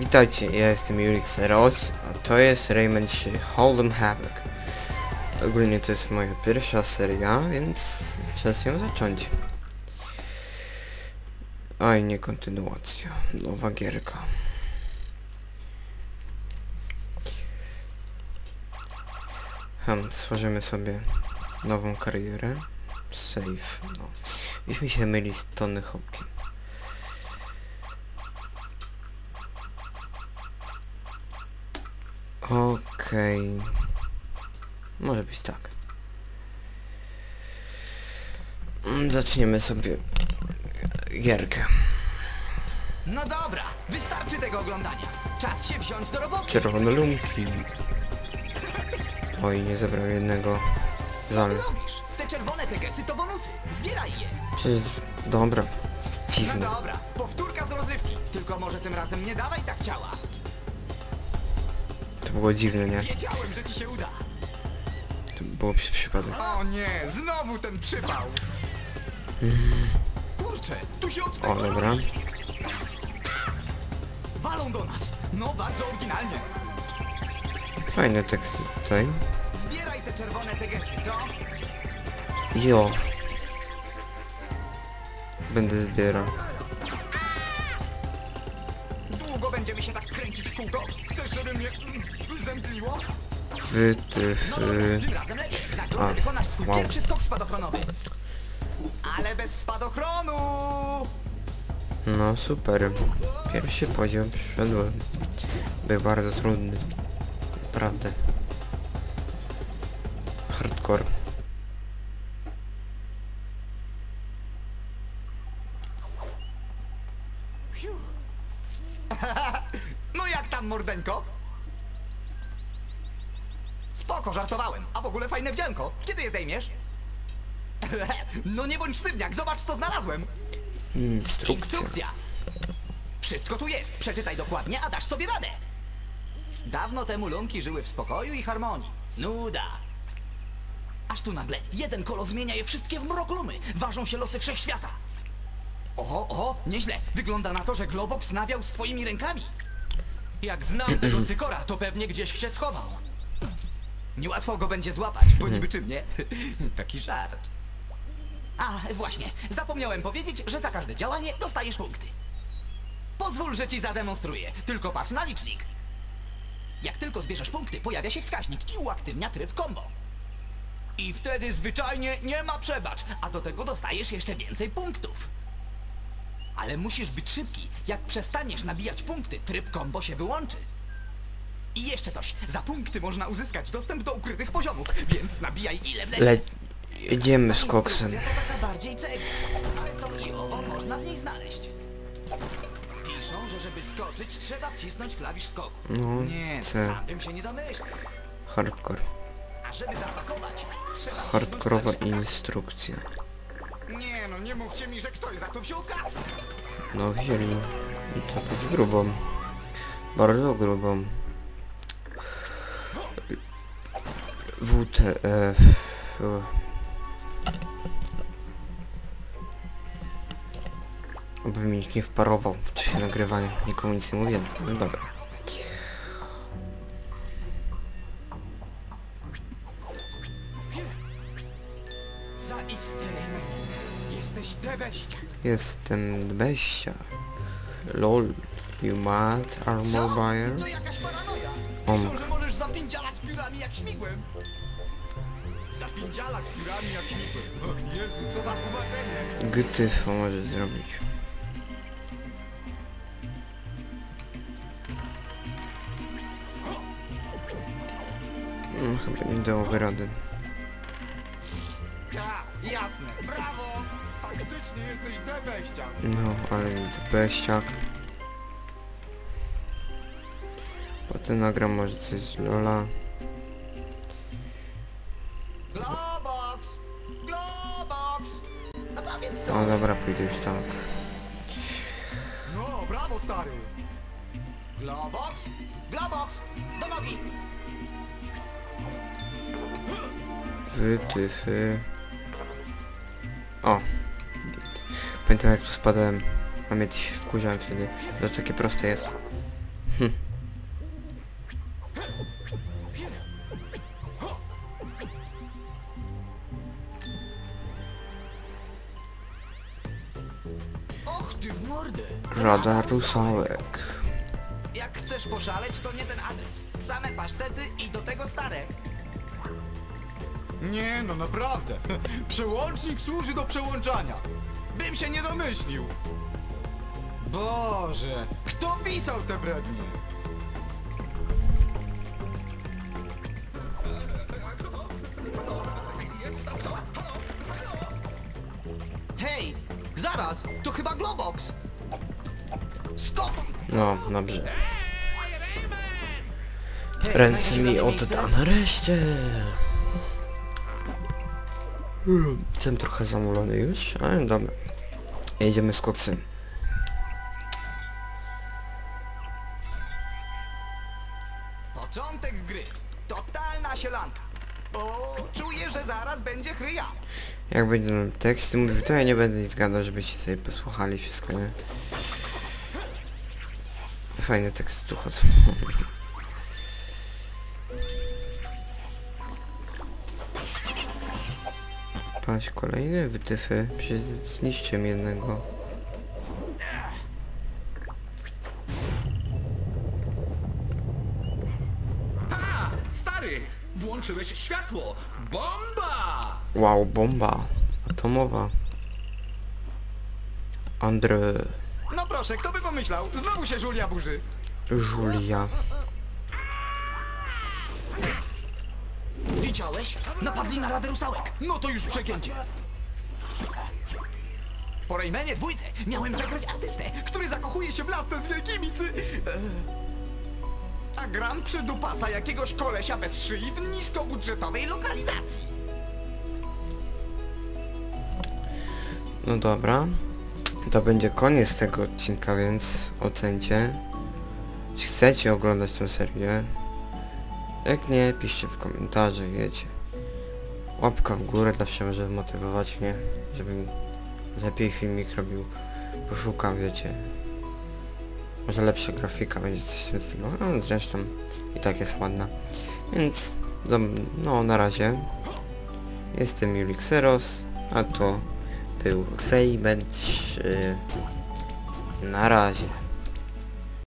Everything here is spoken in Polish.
Witajcie, ja jestem Jurik Seros, a to jest Rayman 3 Hold'em Havoc. Ogólnie to jest moja pierwsza seria, więc czas ją zacząć. Oj, nie kontynuacja. Nowa gierka. Hmm, stworzymy sobie nową karierę. Save, no. Już mi się myli z Tony Hawkiem. Okej. Może być tak. Zaczniemy sobie gierkę. No dobra, wystarczy tego oglądania. Czas się wziąć do roboty. Czerwone lumki. Oj, nie zebrał jednego zal. Te czerwone tegesy to bonusy. Zbieraj je. Przecież, dobra, No dziwne. dobra, powtórka z rozrywki. Tylko może tym razem nie dawaj tak ciała. To było dziwne, nie? Wiedziałem, że ci się uda. To było przy przypadek. O nie, znowu ten przypał. Kurczę, tu się O, odpala. dobra. Walą do nas. No, bardzo oryginalnie. Fajne teksty tutaj. Zbieraj te czerwone tegesy, co? Jo. Będę zbierał. Będziemy się tak kręcić w kółko? Chcesz, żeby mnie mm, zemdliło? Wy, ty, No lepiej. A, wow. Ale bez spadochronu! No super. Pierwszy poziom przyszedłem. Był bardzo trudny. Naprawdę. Hardcore. Fiu. No jak tam, mordeńko? Spoko, żartowałem. A w ogóle fajne wdzianko. Kiedy je zdejmiesz? No nie bądź sztywniak, zobacz co znalazłem. Instrukcja. Instrukcja. Wszystko tu jest. Przeczytaj dokładnie, a dasz sobie radę. Dawno temu lumki żyły w spokoju i harmonii. Nuda. Aż tu nagle jeden kolo zmienia je wszystkie w mroklumy. Ważą się losy wszechświata. Oho, oho, nieźle. Wygląda na to, że Globox nawiał z twoimi rękami. Jak znam tego cykora, to pewnie gdzieś się schował. Niełatwo go będzie złapać, bo niby czym nie? Taki żart. A, właśnie, zapomniałem powiedzieć, że za każde działanie dostajesz punkty. Pozwól, że ci zademonstruję. Tylko patrz na licznik. Jak tylko zbierzesz punkty, pojawia się wskaźnik i uaktywnia tryb combo. I wtedy zwyczajnie nie ma przebacz, a do tego dostajesz jeszcze więcej punktów. Ale musisz być szybki. Jak przestaniesz nabijać punkty, tryb combo się wyłączy. I jeszcze coś. Za punkty można uzyskać dostęp do ukrytych poziomów, więc nabijaj ile wlezie. Le... Jedziemy z koksem. Bardziej ale to i owo można w niej znaleźć. Piszą, że żeby skoczyć, trzeba wcisnąć klawisz skoku. No, Nie, C. sam bym się nie domyślał. Hardcore. A żeby zaatakować, trzeba Hardkorowa instrukcja. Nie no, nie mówcie mi, że ktoś za to wziął kasę. No wzięli. I to też grubą. Bardzo grubą. WTF. Oby mi nikt nie wparował w czasie nagrywania. Nikomu nic nie mówiłem. No dobra. Jestem beściak. LOL. You mad armor buyer? To jakaś paranoja. Om. Piszą, że możesz zapindzialać piórami jak śmigłem. Zapindzialać piórami jak śmigłem. O Jezu, co za tłumaczenie. Gtyfo może zrobić. No, chyba nie dałoby rady. Ja, jasne. Brawo! Faktycznie jesteś debeściak. No, ale nie to beściak. Potem nagram może coś z Lola. Globox! Globox! No więc co? O dobra, pójdę już tak. No, brawo stary! Globox! Globox! Do nogi! Wytyfy. O. Pamiętam jak tu spadałem. A mnie się wkurzałem wtedy. To takie proste jest. Och ty w mordę! Rada Rusałek. Jak chcesz poszaleć, to nie ten adres. Same pasztety i do tego stare. Nie, no naprawdę. Przełącznik służy do przełączania. Bym się nie domyślił. Boże, kto pisał te brednie? Hej, zaraz, to chyba Globox. Stop! No, dobrze. Ręce mi odda miejsce? Nareszcie. Jestem trochę zamulony już, ale dobra. Jedziemy z koksem. Początek gry. Totalna sielanka. O, czuję, że zaraz będzie chryja. Jak będę teksty mówił, to ja nie będę nic gadał, żebyście sobie posłuchali wszystko, nie? Fajne teksty tu chodzą. Kolejne wytyfy. Przecież zniszczyłem jednego. Ha! Stary! Włączyłeś światło! Bomba! Wow, bomba. Atomowa. Andre... No proszę, kto by pomyślał? Znowu się Julia burzy. Julia. Widziałeś? Napadli na Radę Rusałek. No to już przegięcie. Po Raymanie dwójce miałem zagrać artystę, który zakochuje się w lasce z wielkimi cy... Eee. A gram przy dupasa jakiegoś kolesia bez szyi w niskobudżetowej lokalizacji. No dobra. To będzie koniec tego odcinka, więc ocencie. Czy chcecie oglądać tę serię? Jak nie, piszcie w komentarzach, wiecie. Łapka w górę zawsze może motywować mnie, żebym lepiej filmik robił. Poszukam, wiecie. Może lepsza grafika będzie coś w tym stylu. No, zresztą i tak jest ładna. Więc, no na razie. Jestem Julik Seros, a to był Rayman 3. Na razie.